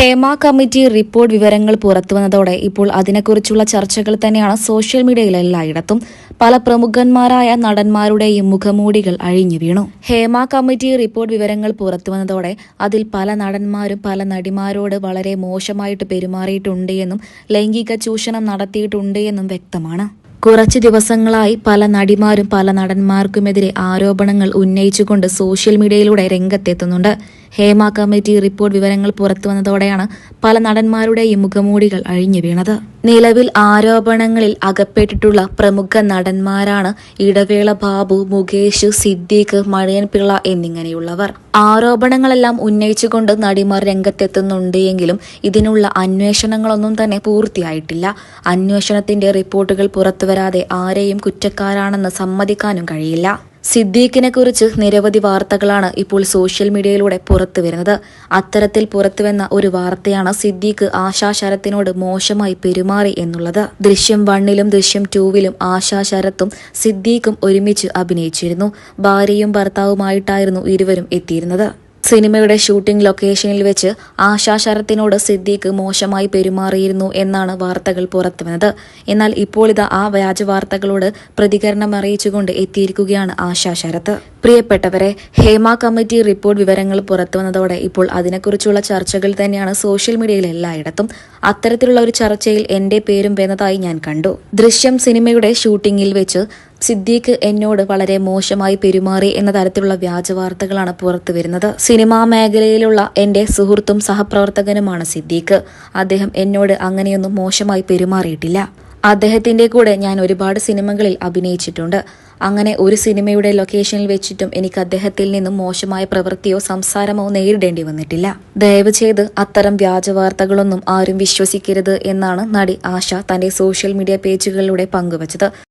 Hema committee report വിവരങ്ങൾ പുറത്തുവന്നതോടെ ഇപ്പോൾ അതിനെക്കുറിച്ചുള്ള ചർച്ചകൾ തന്നെയാണ് സോഷ്യൽ മീഡിയയിൽ എല്ലായിടത്തും പല പ്രമുഖന്മാരായ നടന്മാരുടെയും മുഖമൂടികൾ അഴിഞ്ഞു വീണു. ഹേമ കമ്മിറ്റി റിപ്പോർട്ട് വിവരങ്ങൾ പുറത്തുവന്നതോടെ അതിൽ പല നടന്മാരും പല നടിമാരോട് വളരെ മോശമായിട്ട് പെരുമാറിയിട്ടുണ്ട് എന്നും ലൈംഗിക ചൂഷണം നടത്തിയിട്ടുണ്ട് എന്നും വ്യക്തമാണ്. കുറച്ച് ദിവസങ്ങളായി പല നടിമാരും പല നടന്മാർക്കുമെതിരെ ആരോപണങ്ങൾ ഉന്നയിച്ചുകൊണ്ട് സോഷ്യൽ മീഡിയയിലൂടെ രംഗത്തെത്തുന്നുണ്ട്. ഹേമ കമ്മിറ്റി റിപ്പോർട്ട് വിവരങ്ങൾ പുറത്തു വന്നതോടെയാണ് പല നടന്മാരുടെയും മുഖമൂടികൾ അഴിഞ്ഞു വീണത്. നിലവിൽ ആരോപണങ്ങളിൽ അകപ്പെട്ടിട്ടുള്ള പ്രമുഖ നടന്മാരാണ് ഇടവേള ബാബു മുകേഷ് സിദ്ദീഖ് മഴയൻപിള്ള എന്നിങ്ങനെയുള്ളവർ. ആരോപണങ്ങളെല്ലാം ഉന്നയിച്ചുകൊണ്ട് നടിമാർ രംഗത്തെത്തുന്നുണ്ട് എങ്കിലും ഇതിനുള്ള അന്വേഷണങ്ങളൊന്നും തന്നെ പൂർത്തിയായിട്ടില്ല. അന്വേഷണത്തിന്റെ റിപ്പോർട്ടുകൾ പുറത്തുവരാതെ ആരെയും കുറ്റക്കാരാണെന്ന് സമ്മതിക്കാനും കഴിയില്ല. സിദ്ദീഖിനെ കുറിച്ച് നിരവധി വാർത്തകളാണ് ഇപ്പോൾ സോഷ്യൽ മീഡിയയിലൂടെ പുറത്തു വരുന്നത്. അത്തരത്തിൽ പുറത്തുവന്ന ഒരു വാർത്തയാണ് സിദ്ദീഖ് ആശാ ശരത്തിനോട് മോശമായി പെരുമാറി എന്നുള്ളത്. ദൃശ്യം വണ്ണിലും ദൃശ്യം ടൂവിലും ആശാ ശരത്തും സിദ്ദീഖും ഒരുമിച്ച് അഭിനയിച്ചിരുന്നു. ഭാര്യയും ഭർത്താവുമായിട്ടായിരുന്നു ഇരുവരും എത്തിയിരുന്നത്. സിനിമയുടെ ഷൂട്ടിംഗ് ലൊക്കേഷനിൽ വെച്ച് ആശാ ശരത്തിനോട് സിദ്ദീഖ് മോശമായി പെരുമാറിയിരുന്നു എന്നാണ് വാർത്തകൾ പുറത്തുവന്നത്. എന്നാൽ ഇപ്പോൾ ഇതാ ആ വ്യാജ വാർത്തകളോട് പ്രതികരണം അറിയിച്ചുകൊണ്ട് എത്തിയിരിക്കുകയാണ് ആശാ ശരത്ത് പ്രിയപ്പെട്ടവരെ ഹേമ കമ്മിറ്റി റിപ്പോർട്ട് വിവരങ്ങൾ പുറത്തുവന്നതോടെ ഇപ്പോൾ അതിനെക്കുറിച്ചുള്ള ചർച്ചകൾ തന്നെയാണ് സോഷ്യൽ മീഡിയയിൽ എല്ലായിടത്തും അത്തരത്തിലുള്ള ഒരു ചർച്ചയിൽ എന്റെ പേരും വരുന്നതായി ഞാൻ കണ്ടു. ദൃശ്യം സിനിമയുടെ ഷൂട്ടിംഗിൽ വെച്ച് സിദ്ദീഖ് എന്നോട് വളരെ മോശമായി പെരുമാറി എന്ന തരത്തിലുള്ള വ്യാജ വാർത്തകളാണ് പുറത്തു വരുന്നത്. സിനിമാ മേഖലയിലുള്ള എന്റെ സുഹൃത്തും സഹപ്രവർത്തകനുമാണ് സിദ്ദീഖ്. അദ്ദേഹം എന്നോട് അങ്ങനെയൊന്നും മോശമായി പെരുമാറിയിട്ടില്ല. അദ്ദേഹത്തിന്റെ കൂടെ ഞാൻ ഒരുപാട് സിനിമകളിൽ അഭിനയിച്ചിട്ടുണ്ട്. അങ്ങനെ ഒരു സിനിമയുടെ ലൊക്കേഷനിൽ വെച്ചിട്ടും എനിക്ക് അദ്ദേഹത്തിൽ നിന്നും മോശമായ പ്രവൃത്തിയോ സംസാരമോ നേരിടേണ്ടി വന്നിട്ടില്ല. ദയവ് ചെയ്ത് അത്തരം വ്യാജ വാർത്തകളൊന്നും ആരും വിശ്വസിക്കരുത് എന്നാണ് നടി ആശ തന്റെ സോഷ്യൽ മീഡിയ പേജുകളിലൂടെ പങ്കുവച്ചത്.